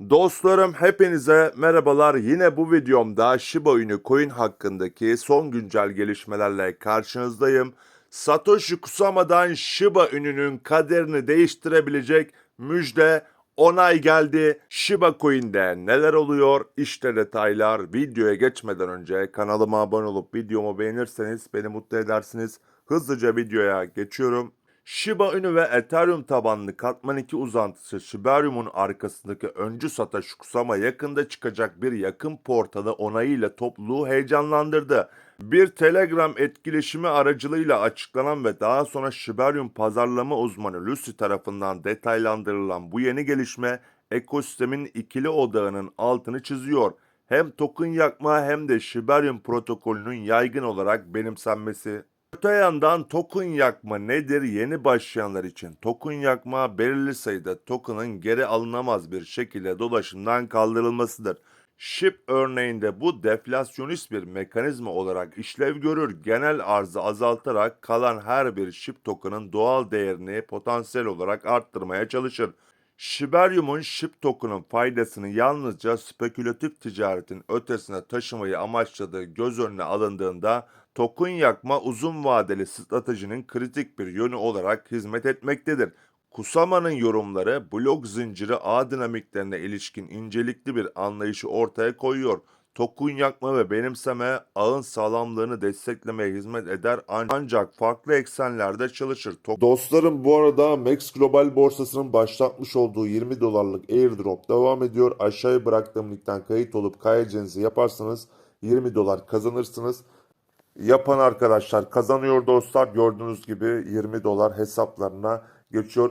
Dostlarım hepinize merhabalar. Yine bu videomda Shiba Inu coin hakkındaki son güncel gelişmelerle karşınızdayım. Satoshi Kusama'dan Shiba Inu'nun kaderini değiştirebilecek müjde onay geldi. Shiba Coin'de neler oluyor? İşte detaylar. Videoya geçmeden önce kanalıma abone olup videomu beğenirseniz beni mutlu edersiniz. Hızlıca videoya geçiyorum. Shiba Inu ve Ethereum tabanlı Katman 2 uzantısı Shibarium'un arkasındaki öncü Satoshi Kusama yakında çıkacak bir yakın portalı onayıyla topluluğu heyecanlandırdı. Bir Telegram etkileşimi aracılığıyla açıklanan ve daha sonra Shibarium pazarlama uzmanı Lucy tarafından detaylandırılan bu yeni gelişme ekosistemin ikili odağının altını çiziyor. Hem token yakma hem de Shibarium protokolünün yaygın olarak benimsenmesi Öte yandan token yakma nedir yeni başlayanlar için? Token yakma belirli sayıda token'ın geri alınamaz bir şekilde dolaşımdan kaldırılmasıdır. SHIB örneğinde bu deflasyonist bir mekanizma olarak işlev görür. Genel arzı azaltarak kalan her bir SHIB token'ın doğal değerini potansiyel olarak arttırmaya çalışır. Shibarium'un SHIB token'ın faydasını yalnızca spekülatif ticaretin ötesine taşımayı amaçladığı göz önüne alındığında token yakma uzun vadeli stratejinin kritik bir yönü olarak hizmet etmektedir. Kusama'nın yorumları blok zinciri ağ dinamiklerine ilişkin incelikli bir anlayışı ortaya koyuyor. Token yakma ve benimseme ağın sağlamlığını desteklemeye hizmet eder an- ancak farklı eksenlerde çalışır. To- Dostlarım bu arada Max Global borsasının başlatmış olduğu 20 dolarlık airdrop devam ediyor. Aşağıya bıraktığım linkten kayıt olup kaydedeceğinizi yaparsanız 20 dolar kazanırsınız. Yapan arkadaşlar kazanıyor dostlar. Gördüğünüz gibi 20 dolar hesaplarına geçiyor.